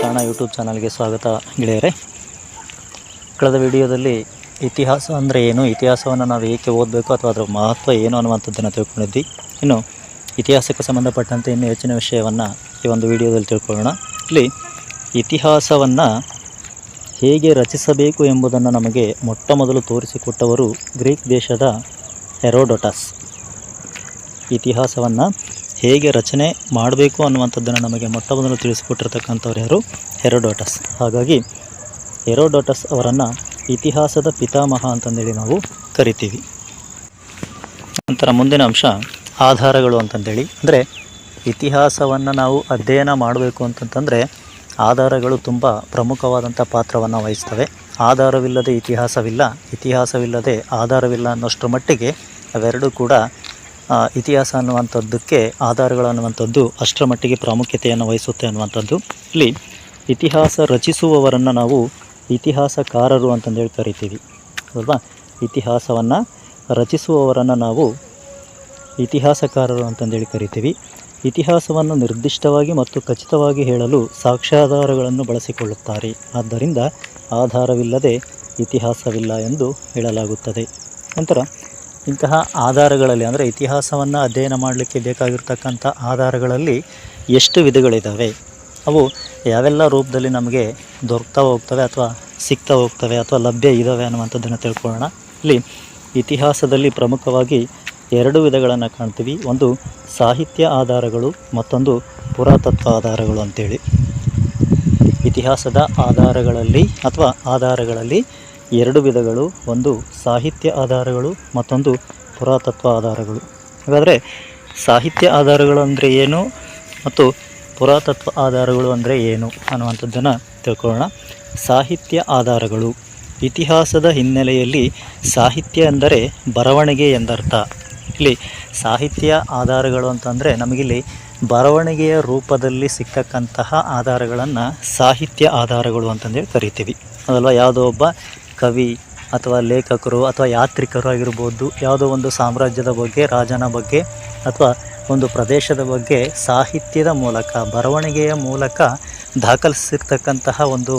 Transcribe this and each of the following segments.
Kannada YouTube ಚಾನಲ್ಗೆ ಸ್ವಾಗತ ಗೆಳೆಯರೆ. ಕಳೆದ ವಿಡಿಯೋದಲ್ಲಿ ಇತಿಹಾಸ ಅಂದರೆ ಏನು? ಇತಿಹಾಸವನ್ನು ನಾವು ಏಕೆ ಓದಬೇಕು ಅಥವಾ ಅದರ ಮಹತ್ವ ಏನು ಅನ್ನುವಂಥದ್ದನ್ನು ತಿಳ್ಕೊಂಡಿದ್ವಿ. ಇನ್ನು ಇತಿಹಾಸಕ್ಕೆ ಸಂಬಂಧಪಟ್ಟಂತೆ ಇನ್ನೂ ಹೆಚ್ಚಿನ ವಿಷಯವನ್ನು ಈ ಒಂದು ವಿಡಿಯೋದಲ್ಲಿ ತಿಳ್ಕೊಳ್ಳೋಣ. ಇಲ್ಲಿ ಇತಿಹಾಸವನ್ನು ಹೇಗೆ ರಚಿಸಬೇಕು ಎಂಬುದನ್ನು ನಮಗೆ ಮೊಟ್ಟ ಮೊದಲು ತೋರಿಸಿಕೊಟ್ಟವರು ಗ್ರೀಕ್ ದೇಶದ ಹೆರೋಡೊಟಸ್. ಇತಿಹಾಸವನ್ನು ಹೇಗೆ ರಚನೆ ಮಾಡಬೇಕು ಅನ್ನುವಂಥದ್ದನ್ನು ನಮಗೆ ಮೊಟ್ಟ ಮೊದಲು ತಿಳಿಸಿಕೊಟ್ಟಿರ್ತಕ್ಕಂಥವ್ರು ಯಾರು? ಹೆರೋಡೋಟಸ್. ಹಾಗಾಗಿ ಹೆರೋಡೋಟಸ್ ಅವರನ್ನು ಇತಿಹಾಸದ ಪಿತಾಮಹ ಅಂತಂದೇಳಿ ನಾವು ಕರಿತೀವಿ. ನಂತರ ಮುಂದಿನ ಅಂಶ ಆಧಾರಗಳು ಅಂತಂದೇಳಿ. ಅಂದರೆ ಇತಿಹಾಸವನ್ನು ನಾವು ಅಧ್ಯಯನ ಮಾಡಬೇಕು ಅಂತಂತಂದರೆ ಆಧಾರಗಳು ತುಂಬ ಪ್ರಮುಖವಾದಂಥ ಪಾತ್ರವನ್ನು ವಹಿಸ್ತವೆ. ಆಧಾರವಿಲ್ಲದೆ ಇತಿಹಾಸವಿಲ್ಲ. ಇತಿಹಾಸವಿಲ್ಲದೆ ಆಧಾರವಿಲ್ಲ ಅನ್ನೋಷ್ಟರ ಮಟ್ಟಿಗೆ ಅವೆರಡೂ ಕೂಡ ಇತಿಹಾಸ ಅನ್ನುವಂಥದ್ದಕ್ಕೆ ಆಧಾರಗಳು ಅನ್ನುವಂಥದ್ದು ಅಷ್ಟರ ಮಟ್ಟಿಗೆ ಪ್ರಾಮುಖ್ಯತೆಯನ್ನು ವಹಿಸುತ್ತೆ ಅನ್ನುವಂಥದ್ದು. ಇಲ್ಲಿ ಇತಿಹಾಸ ರಚಿಸುವವರನ್ನು ನಾವು ಇತಿಹಾಸಕಾರರು ಅಂತಂದೇಳಿ ಕರಿತೀವಿ ಅಲ್ವಾ? ಇತಿಹಾಸವನ್ನು ರಚಿಸುವವರನ್ನು ನಾವು ಇತಿಹಾಸಕಾರರು ಅಂತಂದೇಳಿ ಕರಿತೀವಿ. ಇತಿಹಾಸವನ್ನು ನಿರ್ದಿಷ್ಟವಾಗಿ ಮತ್ತು ಖಚಿತವಾಗಿ ಹೇಳಲು ಸಾಕ್ಷ್ಯಾಧಾರಗಳನ್ನು ಬಳಸಿಕೊಳ್ಳುತ್ತಾರೆ. ಆದ್ದರಿಂದ ಆಧಾರವಿಲ್ಲದೆ ಇತಿಹಾಸವಿಲ್ಲ ಎಂದು ಹೇಳಲಾಗುತ್ತದೆ. ನಂತರ ಇಂತಹ ಆಧಾರಗಳಲ್ಲಿ ಅಂದರೆ ಇತಿಹಾಸವನ್ನು ಅಧ್ಯಯನ ಮಾಡಲಿಕ್ಕೆ ಬೇಕಾಗಿರ್ತಕ್ಕಂಥ ಆಧಾರಗಳಲ್ಲಿ ಎಷ್ಟು ವಿಧಗಳಿದ್ದಾವೆ ಅವು ಯಾವೆಲ್ಲ ರೂಪದಲ್ಲಿ ನಮಗೆ ದೊರಕ್ತಾ ಹೋಗ್ತವೆ ಅಥವಾ ಸಿಗ್ತಾ ಹೋಗ್ತವೆ ಅಥವಾ ಲಭ್ಯ ಇದ್ದಾವೆ ಅನ್ನುವಂಥದ್ದನ್ನು ತಿಳ್ಕೊಳ್ಳೋಣ. ಇಲ್ಲಿ ಇತಿಹಾಸದಲ್ಲಿ ಪ್ರಮುಖವಾಗಿ ಎರಡು ವಿಧಗಳನ್ನು ಕಾಣ್ತೀವಿ. ಒಂದು ಸಾಹಿತ್ಯ ಆಧಾರಗಳು, ಮತ್ತೊಂದು ಪುರಾತತ್ವ ಆಧಾರಗಳು ಅಂತೇಳಿ. ಇತಿಹಾಸದ ಆಧಾರಗಳಲ್ಲಿ ಅಥವಾ ಆಧಾರಗಳಲ್ಲಿ ಎರಡು ವಿಧಗಳು, ಒಂದು ಸಾಹಿತ್ಯ ಆಧಾರಗಳು, ಮತ್ತೊಂದು ಪುರಾತತ್ವ ಆಧಾರಗಳು. ಹಾಗಾದರೆ ಸಾಹಿತ್ಯ ಆಧಾರಗಳು ಅಂದರೆ ಏನು ಮತ್ತು ಪುರಾತತ್ವ ಆಧಾರಗಳು ಅಂದರೆ ಏನು ಅನ್ನುವಂಥದ್ದನ್ನು ತಿಳ್ಕೊಳ್ಳೋಣ. ಸಾಹಿತ್ಯ ಆಧಾರಗಳು. ಇತಿಹಾಸದ ಹಿನ್ನೆಲೆಯಲ್ಲಿ ಸಾಹಿತ್ಯ ಎಂದರೆ ಬರವಣಿಗೆ ಎಂದರ್ಥ. ಇಲ್ಲಿ ಸಾಹಿತ್ಯ ಆಧಾರಗಳು ಅಂತಂದರೆ ನಮಗಿಲ್ಲಿ ಬರವಣಿಗೆಯ ರೂಪದಲ್ಲಿ ಸಿಕ್ಕಕ್ಕಂತಹ ಆಧಾರಗಳನ್ನು ಸಾಹಿತ್ಯ ಆಧಾರಗಳು ಅಂತಂದೇಳಿ ಕರಿತೀವಿ. ಅದಲ್ವ? ಯಾವುದೋ ಒಬ್ಬ ಕವಿ ಅಥವಾ ಲೇಖಕರು ಅಥವಾ ಯಾತ್ರಿಕರು ಆಗಿರ್ಬೋದು, ಯಾವುದೋ ಒಂದು ಸಾಮ್ರಾಜ್ಯದ ಬಗ್ಗೆ, ರಾಜನ ಬಗ್ಗೆ ಅಥವಾ ಒಂದು ಪ್ರದೇಶದ ಬಗ್ಗೆ ಸಾಹಿತ್ಯದ ಮೂಲಕ, ಬರವಣಿಗೆಯ ಮೂಲಕ ದಾಖಲಿಸಿರ್ತಕ್ಕಂತಹ ಒಂದು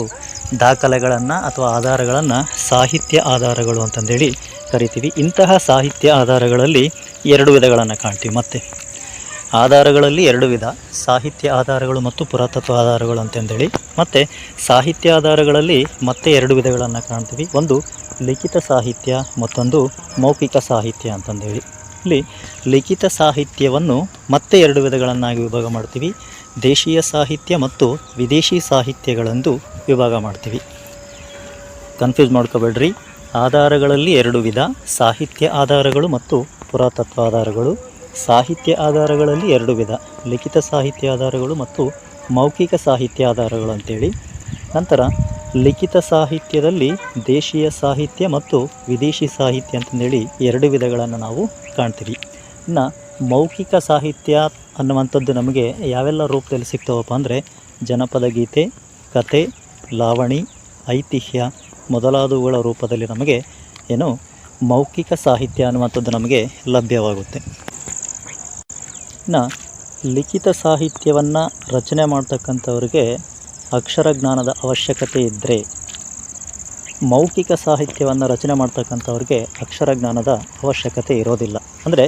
ದಾಖಲೆಗಳನ್ನು ಅಥವಾ ಆಧಾರಗಳನ್ನು ಸಾಹಿತ್ಯ ಆಧಾರಗಳು ಅಂತಂದೇಳಿ ಕರಿತೀವಿ. ಇಂತಹ ಸಾಹಿತ್ಯ ಆಧಾರಗಳಲ್ಲಿ ಎರಡು ವಿಧಗಳನ್ನು ಕಾಣ್ತೀವಿ. ಮತ್ತೆ ಆಧಾರಗಳಲ್ಲಿ ಎರಡು ವಿಧ, ಸಾಹಿತ್ಯ ಆಧಾರಗಳು ಮತ್ತು ಪುರಾತತ್ವ ಆಧಾರಗಳು ಅಂತಂದೇಳಿ. ಮತ್ತು ಸಾಹಿತ್ಯ ಆಧಾರಗಳಲ್ಲಿ ಮತ್ತೆ ಎರಡು ವಿಧಗಳನ್ನು ಕಾಣ್ತೀವಿ. ಒಂದು ಲಿಖಿತ ಸಾಹಿತ್ಯ, ಮತ್ತೊಂದು ಮೌಖಿಕ ಸಾಹಿತ್ಯ ಅಂತಂದೇಳಿ. ಇಲ್ಲಿ ಲಿಖಿತ ಸಾಹಿತ್ಯವನ್ನು ಮತ್ತೆ ಎರಡು ವಿಧಗಳನ್ನಾಗಿ ವಿಭಾಗ ಮಾಡ್ತೀವಿ. ದೇಶೀಯ ಸಾಹಿತ್ಯ ಮತ್ತು ವಿದೇಶಿ ಸಾಹಿತ್ಯಗಳೆಂದು ವಿಭಾಗ ಮಾಡ್ತೀವಿ. ಕನ್ಫ್ಯೂಸ್ ಮಾಡ್ಕೋಬೇಡ್ರಿ. ಆಧಾರಗಳಲ್ಲಿ ಎರಡು ವಿಧ, ಸಾಹಿತ್ಯ ಆಧಾರಗಳು ಮತ್ತು ಪುರಾತತ್ವ ಆಧಾರಗಳು. ಸಾಹಿತ್ಯ ಆಧಾರಗಳಲ್ಲಿ ಎರಡು ವಿಧ, ಲಿಖಿತ ಸಾಹಿತ್ಯ ಆಧಾರಗಳು ಮತ್ತು ಮೌಖಿಕ ಸಾಹಿತ್ಯ ಆಧಾರಗಳು ಅಂತೇಳಿ. ನಂತರ ಲಿಖಿತ ಸಾಹಿತ್ಯದಲ್ಲಿ ದೇಶೀಯ ಸಾಹಿತ್ಯ ಮತ್ತು ವಿದೇಶಿ ಸಾಹಿತ್ಯ ಅಂತಂದೇಳಿ ಎರಡು ವಿಧಗಳನ್ನು ನಾವು ಕಾಣ್ತೀವಿ ಇನ್ನು ಮೌಖಿಕ ಸಾಹಿತ್ಯ ಅನ್ನುವಂಥದ್ದು ನಮಗೆ ಯಾವೆಲ್ಲ ರೂಪದಲ್ಲಿ ಸಿಗ್ತಾವಪ್ಪ ಅಂದರೆ ಜನಪದ ಗೀತೆ, ಕತೆ, ಲಾವಣಿ, ಐತಿಹ್ಯ ಮೊದಲಾದವುಗಳ ರೂಪದಲ್ಲಿ ನಮಗೆ ಏನು ಮೌಖಿಕ ಸಾಹಿತ್ಯ ಅನ್ನುವಂಥದ್ದು ನಮಗೆ ಲಭ್ಯವಾಗುತ್ತೆ. ಇನ್ನು ಲಿಖಿತ ಸಾಹಿತ್ಯವನ್ನು ರಚನೆ ಮಾಡ್ತಕ್ಕಂಥವ್ರಿಗೆ ಅಕ್ಷರ ಜ್ಞಾನದ ಅವಶ್ಯಕತೆ ಇದ್ದರೆ ಮೌಖಿಕ ಸಾಹಿತ್ಯವನ್ನು ರಚನೆ ಮಾಡ್ತಕ್ಕಂಥವ್ರಿಗೆ ಅಕ್ಷರ ಜ್ಞಾನದ ಅವಶ್ಯಕತೆ ಇರೋದಿಲ್ಲ. ಅಂದರೆ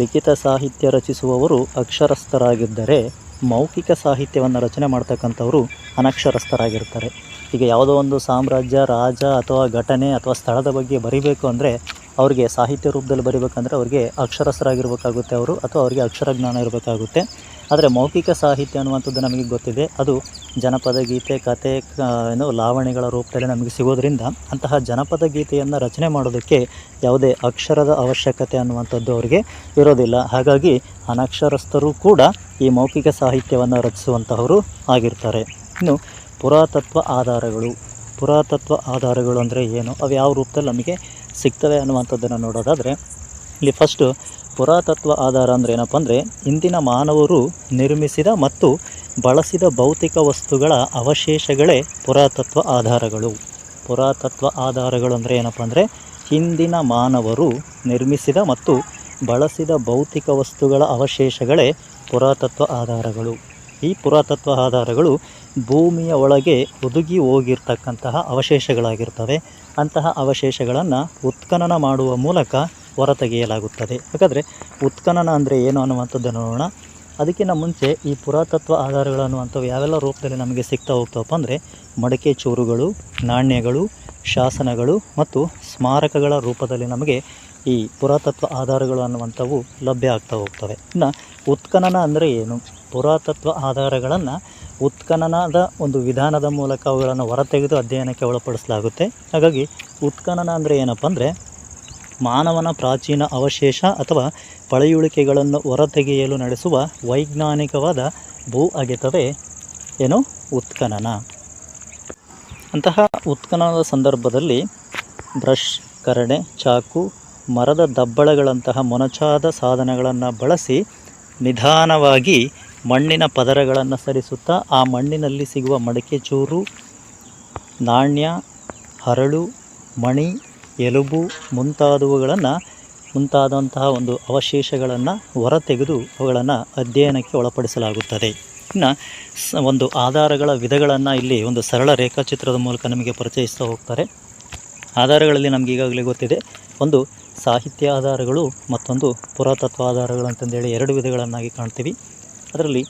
ಲಿಖಿತ ಸಾಹಿತ್ಯ ರಚಿಸುವವರು ಅಕ್ಷರಸ್ಥರಾಗಿದ್ದರೆ ಮೌಖಿಕ ಸಾಹಿತ್ಯವನ್ನು ರಚನೆ ಮಾಡ್ತಕ್ಕಂಥವರು ಅನಕ್ಷರಸ್ಥರಾಗಿರ್ತಾರೆ. ಈಗ ಯಾವುದೋ ಒಂದು ಸಾಮ್ರಾಜ್ಯ, ರಾಜ ಅಥವಾ ಘಟನೆ ಅಥವಾ ಸ್ಥಳದ ಬಗ್ಗೆ ಬರಿಬೇಕು ಅಂದರೆ ಅವರಿಗೆ ಸಾಹಿತ್ಯ ರೂಪದಲ್ಲಿ ಬರಿಬೇಕಂದ್ರೆ ಅವರಿಗೆ ಅಕ್ಷರಸ್ಥರಾಗಿರ್ಬೇಕಾಗುತ್ತೆ ಅವರು ಅಥವಾ ಅವರಿಗೆ ಅಕ್ಷರ ಜ್ಞಾನ ಇರಬೇಕಾಗುತ್ತೆ. ಆದರೆ ಮೌಖಿಕ ಸಾಹಿತ್ಯ ಅನ್ನುವಂಥದ್ದು ನಮಗೆ ಗೊತ್ತಿದೆ. ಅದು ಜನಪದ ಗೀತೆ, ಕತೆ ಏನು ಲಾವಣಿಗಳ ರೂಪದಲ್ಲಿ ನಮಗೆ ಸಿಗೋದರಿಂದ ಅಂತಹ ಜನಪದ ಗೀತೆಯನ್ನು ರಚನೆ ಮಾಡೋದಕ್ಕೆ ಯಾವುದೇ ಅಕ್ಷರದ ಅವಶ್ಯಕತೆ ಅನ್ನುವಂಥದ್ದು ಅವರಿಗೆ ಇರೋದಿಲ್ಲ. ಹಾಗಾಗಿ ಅನಕ್ಷರಸ್ಥರು ಕೂಡ ಈ ಮೌಖಿಕ ಸಾಹಿತ್ಯವನ್ನು ರಚಿಸುವಂತಹವರು ಆಗಿರ್ತಾರೆ. ಇನ್ನು ಪುರಾತತ್ವ ಆಧಾರಗಳು ಪುರಾತತ್ವ ಆಧಾರಗಳು ಅಂದರೆ ಏನು? ಅವು ಯಾವ ರೂಪದಲ್ಲಿ ನಮಗೆ ಸಿಗ್ತವೆ ಅನ್ನುವಂಥದ್ದನ್ನು ನೋಡೋದಾದರೆ, ಇಲ್ಲಿ ಫಸ್ಟು ಪುರಾತತ್ವ ಆಧಾರ ಅಂದರೆ ಏನಪ್ಪ ಅಂದರೆ, ಇಂದಿನ ಮಾನವರು ನಿರ್ಮಿಸಿದ ಮತ್ತು ಬಳಸಿದ ಭೌತಿಕ ವಸ್ತುಗಳ ಅವಶೇಷಗಳೇ ಪುರಾತತ್ವ ಆಧಾರಗಳು. ಪುರಾತತ್ವ ಆಧಾರಗಳು ಅಂದರೆ ಏನಪ್ಪ ಅಂದರೆ, ಹಿಂದಿನ ಮಾನವರು ನಿರ್ಮಿಸಿದ ಮತ್ತು ಬಳಸಿದ ಭೌತಿಕ ವಸ್ತುಗಳ ಅವಶೇಷಗಳೇ ಪುರಾತತ್ವ ಆಧಾರಗಳು. ಈ ಪುರಾತತ್ವ ಆಧಾರಗಳು ಭೂಮಿಯ ಒಳಗೆ ಹುದುಗಿ ಹೋಗಿರ್ತಕ್ಕಂತಹ ಅವಶೇಷಗಳಾಗಿರ್ತವೆ. ಅಂತಹ ಅವಶೇಷಗಳನ್ನು ಉತ್ಖನನ ಮಾಡುವ ಮೂಲಕ ಹೊರತೆಗೆಯಲಾಗುತ್ತದೆ. ಹಾಗಾದರೆ ಉತ್ಖನನ ಅಂದರೆ ಏನು ಅನ್ನುವಂಥದ್ದನ್ನು ನೋಡೋಣ. ಅದಕ್ಕಿಂತ ಮುಂಚೆ ಈ ಪುರಾತತ್ವ ಆಧಾರಗಳು ಅನ್ನುವಂಥವು ಯಾವೆಲ್ಲ ರೂಪದಲ್ಲಿ ನಮಗೆ ಸಿಗ್ತಾ ಹೋಗ್ತವಪ್ಪ ಅಂದರೆ ಮಡಕೆ ಚೂರುಗಳು, ನಾಣ್ಯಗಳು, ಶಾಸನಗಳು ಮತ್ತು ಸ್ಮಾರಕಗಳ ರೂಪದಲ್ಲಿ ನಮಗೆ ಈ ಪುರಾತತ್ವ ಆಧಾರಗಳು ಅನ್ನುವಂಥವು ಲಭ್ಯ ಆಗ್ತಾ ಹೋಗ್ತವೆ. ಇನ್ನು ಉತ್ಖನನ ಅಂದರೆ ಏನು? ಪುರಾತತ್ವ ಆಧಾರಗಳನ್ನು ಉತ್ಖನನದ ಒಂದು ವಿಧಾನದ ಮೂಲಕ ಅವುಗಳನ್ನು ಹೊರತೆಗೆದು ಅಧ್ಯಯನಕ್ಕೆ ಒಳಪಡಿಸಲಾಗುತ್ತೆ. ಹಾಗಾಗಿ ಉತ್ಖನನ ಅಂದರೆ ಏನಪ್ಪ ಅಂದರೆ ಮಾನವನ ಪ್ರಾಚೀನ ಅವಶೇಷ ಅಥವಾ ಪಳೆಯುಳಿಕೆಗಳನ್ನು ಹೊರತೆಗೆಯಲು ನಡೆಸುವ ವೈಜ್ಞಾನಿಕವಾದ ಭೂ ಅಗೆತವೇ ಏನು? ಉತ್ಖನನ. ಅಂತಹ ಉತ್ಖನನದ ಸಂದರ್ಭದಲ್ಲಿ ಬ್ರಷ್ ಕರಣೆ ಚಾಕು, ಮರದ ದಬ್ಬಳಗಳಂತಹ ಮೊನಚಾದ ಸಾಧನಗಳನ್ನು ಬಳಸಿ ನಿಧಾನವಾಗಿ ಮಣ್ಣಿನ ಪದರಗಳನ್ನು ಸರಿಸುತ್ತಾ ಆ ಮಣ್ಣಿನಲ್ಲಿ ಸಿಗುವ ಮಡಕೆ ಚೂರು, ನಾಣ್ಯ, ಹರಳು, ಮಣಿ, ಎಲುಬು ಮುಂತಾದವುಗಳನ್ನು, ಮುಂತಾದಂತಹ ಒಂದು ಅವಶೇಷಗಳನ್ನು ಹೊರತೆಗೆದು ಅವುಗಳನ್ನು ಅಧ್ಯಯನಕ್ಕೆ ಒಳಪಡಿಸಲಾಗುತ್ತದೆ. ಇನ್ನು ಒಂದು ಆಧಾರಗಳ ವಿಧಗಳನ್ನು ಇಲ್ಲಿ ಒಂದು ಸರಳ ರೇಖಾಚಿತ್ರದ ಮೂಲಕ ನಮಗೆ ಪರಿಚಯಿಸ್ತಾ ಹೋಗ್ತಾರೆ. ಆಧಾರಗಳಲ್ಲಿ ನಮಗೆ ಈಗಾಗಲೇ ಗೊತ್ತಿದೆ, ಒಂದು ಸಾಹಿತ್ಯ ಆಧಾರಗಳು ಮತ್ತೊಂದು ಪುರಾತತ್ವ ಆಧಾರಗಳು ಅಂತಂದೇಳಿ ಎರಡು ವಿಧಗಳನ್ನಾಗಿ ಕಾಣ್ತೀವಿ. ಅದರಲ್ಲಿ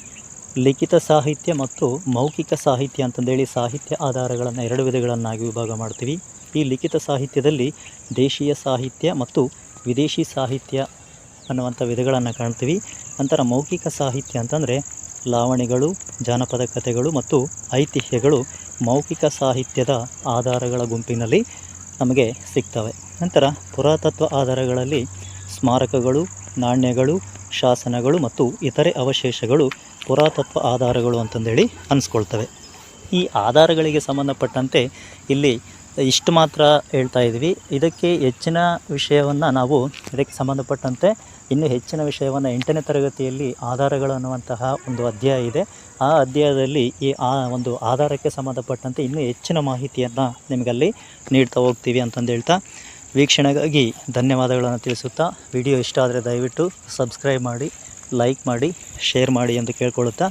ಲಿಖಿತ ಸಾಹಿತ್ಯ ಮತ್ತು ಮೌಖಿಕ ಸಾಹಿತ್ಯ ಅಂತಂದೇಳಿ ಸಾಹಿತ್ಯ ಆಧಾರಗಳನ್ನು ಎರಡು ವಿಧಗಳನ್ನಾಗಿ ವಿಭಾಗ ಮಾಡ್ತೀವಿ. ಈ ಲಿಖಿತ ಸಾಹಿತ್ಯದಲ್ಲಿ ದೇಶೀಯ ಸಾಹಿತ್ಯ ಮತ್ತು ವಿದೇಶಿ ಸಾಹಿತ್ಯ ಅನ್ನುವಂಥ ವಿಧಗಳನ್ನು ಕಾಣ್ತೀವಿ. ನಂತರ ಮೌಖಿಕ ಸಾಹಿತ್ಯ ಅಂತಂದರೆ ಲಾವಣಿಗಳು, ಜಾನಪದ ಕಥೆಗಳು ಮತ್ತು ಐತಿಹ್ಯಗಳು ಮೌಖಿಕ ಸಾಹಿತ್ಯದ ಆಧಾರಗಳ ಗುಂಪಿನಲ್ಲಿ ನಮಗೆ ಸಿಗ್ತವೆ. ನಂತರ ಪುರಾತತ್ವ ಆಧಾರಗಳಲ್ಲಿ ಸ್ಮಾರಕಗಳು, ನಾಣ್ಯಗಳು ಶಾಸನಗಳು ಮತ್ತು ಇತರೆ ಅವಶೇಷಗಳು ಪುರಾತತ್ವ ಆಧಾರಗಳು ಅಂತಂದೇಳಿ ಅನಿಸ್ಕೊಳ್ತವೆ. ಈ ಆಧಾರಗಳಿಗೆ ಸಂಬಂಧಪಟ್ಟಂತೆ ಇಲ್ಲಿ ಇಷ್ಟು ಮಾತ್ರ ಹೇಳ್ತಾ ಇದ್ವಿ. ಇದಕ್ಕೆ ಹೆಚ್ಚಿನ ವಿಷಯವನ್ನು ನಾವು ಇದಕ್ಕೆ ಸಂಬಂಧಪಟ್ಟಂತೆ ಇನ್ನೂ ಹೆಚ್ಚಿನ ವಿಷಯವನ್ನು ಎಂಟನೇ ತರಗತಿಯಲ್ಲಿ ಆಧಾರಗಳು ಅನ್ನುವಂತಹ ಒಂದು ಅಧ್ಯಾಯ ಇದೆ. ಆ ಅಧ್ಯಾಯದಲ್ಲಿ ಈ ಆ ಒಂದು ಆಧಾರಕ್ಕೆ ಸಂಬಂಧಪಟ್ಟಂತೆ ಇನ್ನೂ ಹೆಚ್ಚಿನ ಮಾಹಿತಿಯನ್ನು ನಿಮಗಲ್ಲಿ ನೀಡ್ತಾ ಹೋಗ್ತೀವಿ ಅಂತಂದು ಹೇಳ್ತಾ ವೀಕ್ಷಣೆಗಾಗಿ ಧನ್ಯವಾದಗಳನ್ನು ತಿಳಿಸುತ್ತಾ ವಿಡಿಯೋ ಇಷ್ಟ ಆದರೆ ದಯವಿಟ್ಟು ಸಬ್ಸ್ಕ್ರೈಬ್ ಮಾಡಿ, ಲೈಕ್ ಮಾಡಿ, ಶೇರ್ ಮಾಡಿ ಎಂದು ಕೇಳ್ಕೊಳ್ಳುತ್ತಾ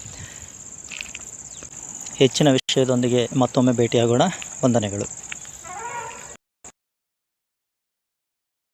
ಹೆಚ್ಚಿನ ವಿಷಯದೊಂದಿಗೆ ಮತ್ತೊಮ್ಮೆ ಭೇಟಿಯಾಗೋಣ. ವಂದನೆಗಳು.